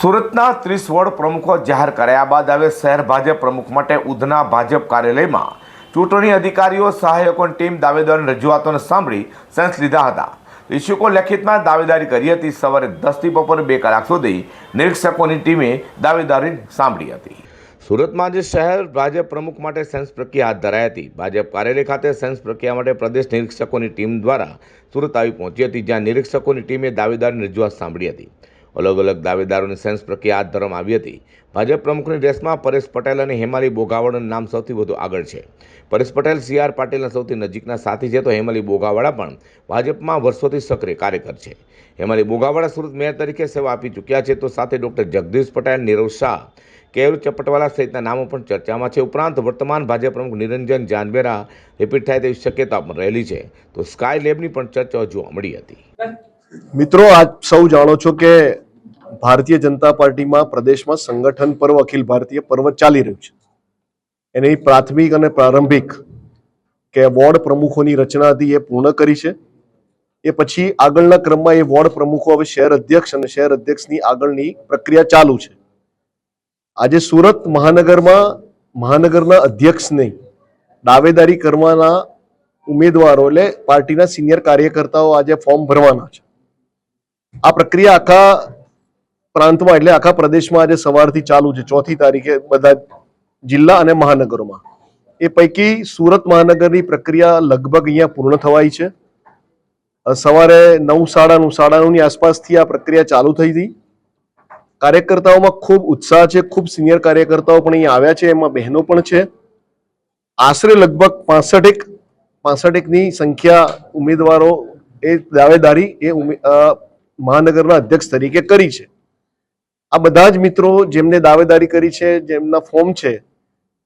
સુરતના ત્રીસ વોર્ડ પ્રમુખો જાહેર કર્યા બાદ હવે શહેર ભાજપ પ્રમુખ માટે ઉધના ભાજપ કાર્યાલયમાં ચૂંટણી અધિકારીઓ સહાયકોની ટીમ દાવેદારોની રજૂઆતોને સાંભળી સેન્સ લીધા હતા. ઇચ્છુકો લેખિતમાં દાવેદારી કરી હતી. સવારે દસથી બપોરે બે કલાક સુધી નિરીક્ષકોની ટીમે દાવેદારી સાંભળી હતી. સુરતમાં આજે શહેર ભાજપ પ્રમુખ માટે સેન્સ પ્રક્રિયા હાથ ધરાઈ હતી. ભાજપ કાર્યાલય ખાતે સેન્સ પ્રક્રિયા માટે પ્રદેશ નિરીક્ષકોની ટીમ દ્વારા સુરત આવી પહોંચી હતી, જ્યાં નિરીક્ષકોની ટીમે દાવેદારની રજૂઆત સાંભળી હતી. અલગ અલગ દાવેદારોની સેન્સ પ્રક્રિયા હાથ ધરવામાં આવી હતી. ભાજપ પ્રમુખની રેસમાં પરેશ પટેલ અને હેમાલી બોગાવાડાનું નામ સૌથી વધુ આગળ છે. પરેશ પટેલ સી આર પાટીલના સૌથી નજીકના સાથી છે, તો હેમાલી બોગાવાળા પણ ભાજપમાં વર્ષોથી સક્રિય કાર્યકર છે. હેમાલી બોગાવાડા સુરત મેયર તરીકે સેવા આપી ચૂક્યા છે, તો સાથે ડૉક્ટર જગદીશ પટેલ, નીરવ શાહ, કેયુર ચપટવાલા સહિતના નામો પણ ચર્ચામાં છે. ઉપરાંત વર્તમાન ભાજપ પ્રમુખ નિરંજન જાનબેરા રિપીટ થાય તેવી શક્યતા પણ રહેલી છે. તો સ્કાય લેબની પણ ચર્ચાઓ જોવા મળી હતી. મિત્રો, આપ સૌ જાણો છો કે ભારતીય જનતા પાર્ટીમાં પ્રદેશમાં સંગઠન પર્વ, અખિલ ભારતીય પર્વ ચાલી રહ્યું છે. એની પ્રાથમિક અને પ્રારંભિક કે વોર્ડ પ્રમુખોની રચના હતી એ પૂર્ણ કરી છે. એ પછી આગળના ક્રમમાં એ વોર્ડ પ્રમુખો હવે શહેર અધ્યક્ષ અને શહેર અધ્યક્ષની આગળની પ્રક્રિયા ચાલુ છે. આજે સુરત મહાનગરમાં, મહાનગરના અધ્યક્ષને દાવેદારી કરવાના ઉમેદવારો એટલે પાર્ટીના સિનિયર કાર્યકર્તાઓ આજે ફોર્મ ભરવાના છે. આ પ્રક્રિયા આખા પ્રાંતમાં એટલે આખા પ્રદેશમાં આજે સવારથી ચાલુ છે. ચોથી તારીખે બધા જિલ્લા અને મહાનગરોમાં. એ પૈકી સુરત મહાનગરની પ્રક્રિયા લગભગ અહીંયા પૂર્ણ થવાઈ છે. સવારે નવ સાડા નવ સાડા નવની આસપાસથી આ પ્રક્રિયા ચાલુ થઈ હતી. કાર્યકર્તાઓમાં ખૂબ ઉત્સાહ છે, ખૂબ સિનિયર કાર્યકર્તાઓ પણ અહીંયા આવ્યા છે, એમાં બહેનો પણ છે. આશરે લગભગ પાસઠેક, પાસઠેકની સંખ્યા ઉમેદવારો એ દાવેદારી એ મહાનગરના અધ્યક્ષ તરીકે કરી છે. આ બધા જ મિત્રો જેમને દાવેદારી કરી છે, જેમના ફોર્મ છે,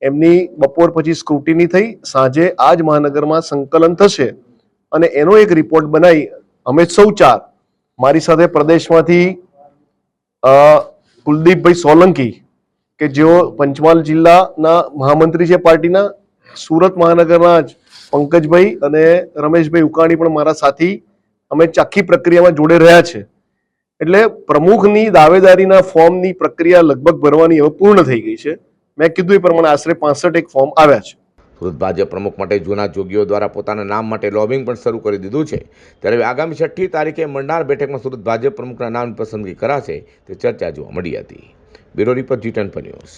એમની બપોર પછી સ્ક્રુટિની થઈ, સાંજે આ જ મહાનગરમાં સંકલન થશે અને એનો એક રિપોર્ટ બનાવી અમે સૌ ચાર, મારી સાથે પ્રદેશમાંથી કુલદીપભાઈ સોલંકી કે જેઓ પંચમહાલ જિલ્લાના મહામંત્રી છે પાર્ટીના, સુરત મહાનગરના જ પંકજભાઈ અને રમેશભાઈ ઉકાણી પણ મારા સાથી, અમે ચાખી પ્રક્રિયામાં જોડે રહ્યા છે. એટલે પ્રમુખની દાવેદારીના ફોર્મની પ્રક્રિયા લગભગ ભરવાની હવે પૂર્ણ થઈ ગઈ છે. મેં કીધું એ પ્રમાણે આશરે પાસઠ એક ફોર્મ આવ્યા છે. સુરત ભાજપ પ્રમુખ માટે જૂના જોગીઓ દ્વારા પોતાના નામ માટે લોબિંગ પણ શરૂ કરી દીધું છે. ત્યારે આગામી છઠ્ઠી તારીખે મળનાર બેઠકમાં સુરત ભાજપ પ્રમુખના નામની પસંદગી કરાશે તે ચર્ચા જોવા મળી હતી. Bureau report G ten news.